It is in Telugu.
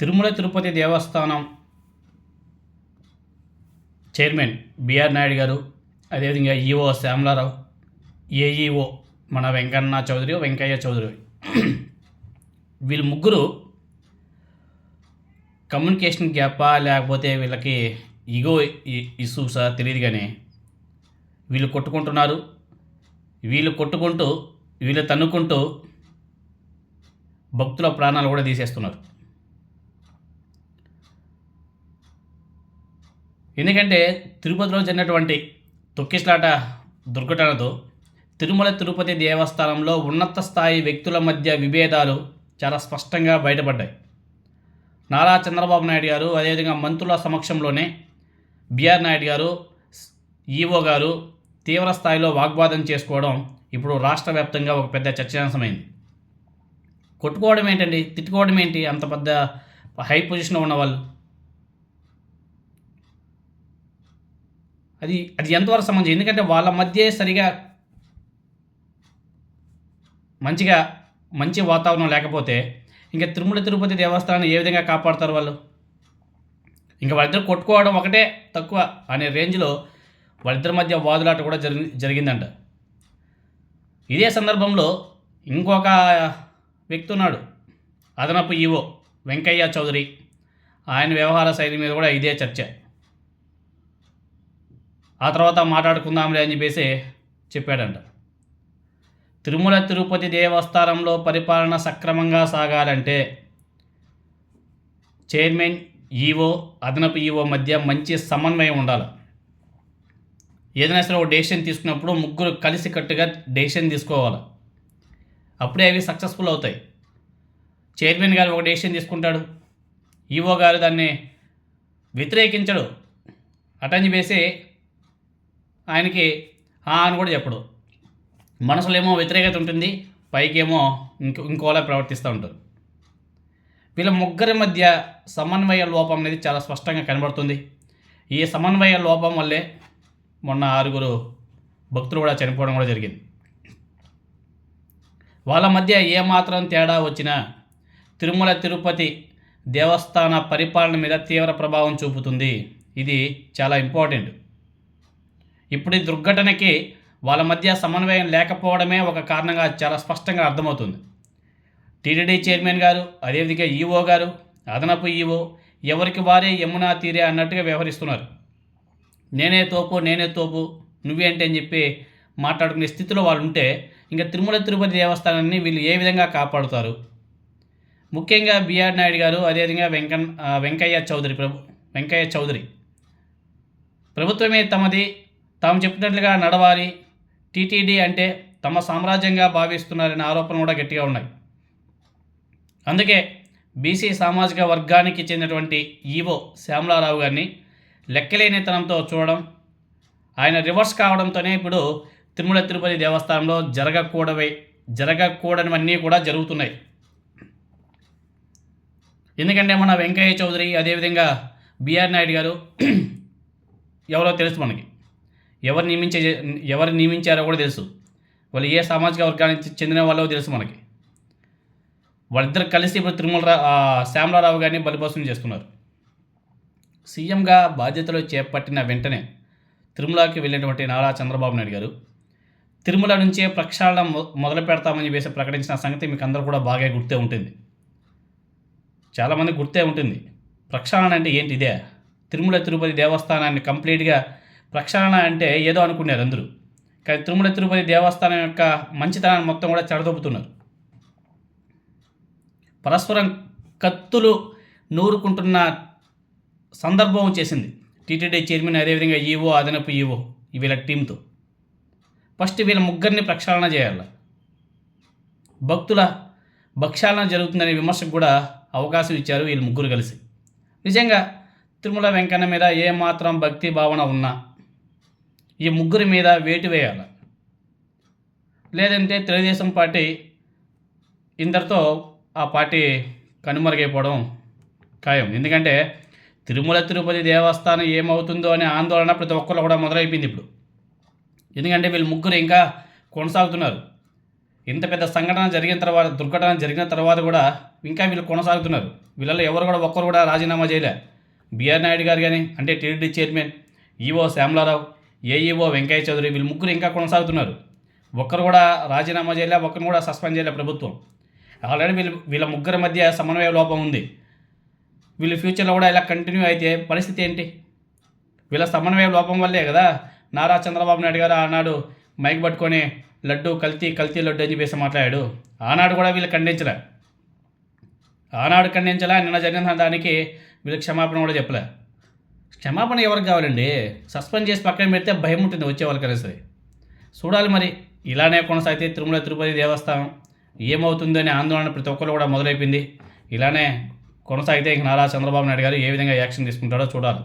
తిరుమల తిరుపతి దేవస్థానం చైర్మన్ బిఆర్ నాయుడు గారు అదేవిధంగా ఈఓ శ్యామలారావు ఏఈఓ మన వెంకన్న చౌదరి వెంకయ్య చౌదరి. వీళ్ళు ముగ్గురు కమ్యూనికేషన్ గ్యాపా లేకపోతే వీళ్ళకి ఈగో ఇష్యూసా తెలియదు కానీ వీళ్ళు కొట్టుకుంటున్నారు. వీళ్ళు కొట్టుకుంటూ వీళ్ళు తన్నుకుంటూ భక్తుల ప్రాణాలు కూడా తీసేస్తున్నారు. ఎందుకంటే తిరుపతిలో జరిగినటువంటి తొక్కిసలాట దుర్ఘటనతో తిరుమల తిరుపతి దేవస్థానంలో ఉన్నత స్థాయి వ్యక్తుల మధ్య విభేదాలు చాలా స్పష్టంగా బయటపడ్డాయి. నారా చంద్రబాబు నాయుడు గారు అదేవిధంగా మంత్రుల సమక్షంలోనే బిఆర్ నాయుడు గారు ఈఓ గారు తీవ్ర స్థాయిలో వాగ్వాదం చేసుకోవడం ఇప్పుడు రాష్ట్ర వ్యాప్తంగా ఒక పెద్ద చర్చాంశమైంది కొట్టుకోవడం ఏంటండి? తిట్టుకోవడం ఏంటి? అంత పెద్ద హై పొజిషన్లో ఉన్న అది అది ఎంతవరకు సంబంధించి ఎందుకంటే వాళ్ళ మధ్య సరిగా మంచిగా మంచి వాతావరణం లేకపోతే ఇంకా తిరుమల తిరుపతి దేవస్థానాన్ని ఏ విధంగా కాపాడతారు వాళ్ళు? ఇంకా వాళ్ళిద్దరు కొట్టుకోవడం ఒకటే తక్కువ అనే రేంజ్లో వాళ్ళిద్దరి మధ్య వాదులాట కూడా జరిగి జరిగిందంట. ఇదే సందర్భంలో ఇంకొక వ్యక్తి ఉన్నాడు. అదనపు ఈవో వెంకయ్య చౌదరి. ఆయన వ్యవహార శైలి మీద కూడా ఇదే చర్చ. ఆ తర్వాత మాట్లాడుకుందాంలే అని చెప్పేసి చెప్పాడంట. తిరుమల తిరుపతి దేవస్థానంలో పరిపాలన సక్రమంగా సాగాలంటే చైర్మన్ ఈవో అదనపు ఈవో మధ్య మంచి సమన్వయం ఉండాలి. ఏదైనా సరే ఒక డెసిషన్ తీసుకున్నప్పుడు ముగ్గురు కలిసికట్టుగా డెసిషన్ తీసుకోవాలి. అప్పుడే అవి సక్సెస్ఫుల్ అవుతాయి. చైర్మన్ గారు ఒక డెసిషన్ తీసుకుంటాడు. ఈవో గారు దాన్ని వ్యతిరేకించడు. అటని చెప్పేసి ఆయనకి అని కూడా చెప్పడు. మనసులో ఏమో వ్యతిరేకత ఉంటుంది పైకేమో ఇంకో ఇంకోలా ప్రవర్తిస్తూ ఉంటారు. వీళ్ళ ముగ్గురి మధ్య సమన్వయ లోపం అనేది చాలా స్పష్టంగా కనబడుతుంది. ఈ సమన్వయ లోపం వల్లే మొన్న ఆరుగురు భక్తులు కూడా చనిపోవడం కూడా జరిగింది. వాళ్ళ మధ్య ఏమాత్రం తేడా వచ్చినా తిరుమల తిరుపతి దేవస్థాన పరిపాలన మీద తీవ్ర ప్రభావం చూపుతుంది. ఇది చాలా ఇంపార్టెంట్. ఇప్పుడు ఈ దుర్ఘటనకి వాళ్ళ మధ్య సమన్వయం లేకపోవడమే ఒక కారణంగా చాలా స్పష్టంగా అర్థమవుతుంది. టీటీడీ చైర్మన్ గారు అదేవిధంగా ఈఓ గారు అదనపు ఈఓ ఎవరికి వారే యమునా తీరే అన్నట్టుగా వ్యవహరిస్తున్నారు. నేనే తోపు నేనే తోపు నువ్వేంటి అని చెప్పి మాట్లాడుకునే స్థితిలో వాళ్ళు ఉంటే ఇంకా తిరుమల తిరుపతి దేవస్థానాన్ని వీళ్ళు ఏ విధంగా కాపాడుతారు? ముఖ్యంగా బిఆర్ నాయుడు గారు అదేవిధంగా వెంకన్ వెంకయ్య చౌదరి ప్రభు వెంకయ్య చౌదరి. ప్రభుత్వమే తమది తాము చెప్పినట్లుగా నడవాలి. టీటీడీ అంటే తమ సామ్రాజ్యంగా భావిస్తున్నారనే ఆరోపణలు కూడా గట్టిగా ఉన్నాయి. అందుకే బీసీ సామాజిక వర్గానికి చెందినటువంటి ఈవో శ్యామలారావు గారిని లెక్కలేనితనంతో చూడడం ఆయన రివర్స్ కావడంతోనే ఇప్పుడు తిరుమల తిరుపతి దేవస్థానంలో జరగకూడవే జరగకూడనివన్నీ కూడా జరుగుతున్నాయి. ఎందుకంటే మన వెంకయ్య చౌదరి అదేవిధంగా బిఆర్ నాయుడు గారు ఎవరో తెలుసు మనకి. ఎవరు నియమించే ఎవరు నియమించారో కూడా తెలుసు. వాళ్ళు ఏ సామాజిక వర్గానికి చెందిన వాళ్ళో తెలుసు మనకి. వాళ్ళిద్దరు కలిసి ఇప్పుడు తిరుమల శ్యామలారావు గారిని బలిపోసం చేస్తున్నారు. సీఎంగా బాధ్యతలు చేపట్టిన వెంటనే తిరుమలకి వెళ్ళినటువంటి నారా చంద్రబాబు నాయుడు గారు తిరుమల నుంచే ప్రక్షాళన మొదలు పెడతామని చెప్పేసి ప్రకటించిన సంగతి మీకు అందరూ కూడా బాగా గుర్తే ఉంటుంది. చాలామంది గుర్తే ఉంటుంది. ప్రక్షాళన అంటే ఏంటి ఇదే? తిరుమల తిరుపతి దేవస్థానాన్ని కంప్లీట్గా ప్రక్షాళన అంటే ఏదో అనుకున్నారు అందరూ. కానీ తిరుమల తిరుపతి దేవస్థానం యొక్క మంచితనాన్ని మొత్తం కూడా చెడదొబ్బుతున్నారు పరస్పరం కత్తులు నూరుకుంటున్న సందర్భం చేసింది టీటీడీ చైర్మన్ అదేవిధంగా ఈవో అదనపు ఈవో వీళ్ళ టీంతో ఫస్ట్ వీళ్ళ ముగ్గురిని ప్రక్షాళన చేయాలి. భక్తుల భక్షాలన జరుగుతుందనే విమర్శకు కూడా అవకాశం ఇచ్చారు వీళ్ళు ముగ్గురు కలిసి. నిజంగా తిరుమల వెంకన్న మీద ఏమాత్రం భక్తి భావన ఉన్నా ఈ ముగ్గురి మీద వేటు వేయాలి. లేదంటే తెలుగుదేశం పార్టీ ఇందరితో ఆ పార్టీ కనుమరుగైపోవడం ఖాయం. ఎందుకంటే తిరుమల తిరుపతి దేవస్థానం ఏమవుతుందో అనే ఆందోళన ప్రతి ఒక్కరు కూడా మొదలైపోయింది ఇప్పుడు. ఎందుకంటే వీళ్ళు ముగ్గురు ఇంకా కొనసాగుతున్నారు. ఇంత పెద్ద సంఘటన జరిగిన తర్వాత దుర్ఘటన జరిగిన తర్వాత కూడా ఇంకా వీళ్ళు కొనసాగుతున్నారు. వీళ్ళలో ఎవరు కూడా ఒక్కరు కూడా రాజీనామా చేయలే. బిఆర్ నాయుడు గారు కానీ అంటే TDD chairman EO Shyamalarao AEO Venkaiah Chowdary వీళ్ళు ముగ్గురు ఇంకా కొనసాగుతున్నారు. ఒక్కరు కూడా రాజీనామా చేయలే ఒకరిని కూడా సస్పెండ్ చేయలే ప్రభుత్వం. ఆల్రెడీ వీళ్ళు వీళ్ళ ముగ్గురి మధ్య సమన్వయ లోపం ఉంది. వీళ్ళు ఫ్యూచర్లో కూడా ఇలా కంటిన్యూ అయితే పరిస్థితి ఏంటి? వీళ్ళ సమన్వయ లోపం వల్లే కదా నారా చంద్రబాబు నాయుడు గారు ఆనాడు మైక్ పట్టుకొని లడ్డు కల్తీ కల్తీ లడ్డు అని చెప్పేసి మాట్లాడాడు. ఆనాడు కూడా వీళ్ళు ఖండించలే. ఆనాడు ఖండించలే నిన్న జరిగిన దానికి వీళ్ళు క్షమాపణ కూడా చెప్పలే. క్షమాపణ ఎవరికి కావాలండి? సస్పెండ్ చేసి పక్కన పెడితే భయం ఉంటుంది వచ్చే వాళ్ళకైనా సరే చూడాలి మరి. ఇలానే కొనసాగితే తిరుమల తిరుపతి దేవస్థానం ఏమవుతుందనే ఆందోళన ప్రతి ఒక్కరు కూడా మొదలైపోయింది. ఇలానే కొనసాగితే ఇంక నారా చంద్రబాబు నాయుడు గారు ఏ విధంగా యాక్షన్ తీసుకుంటాడో చూడాలి.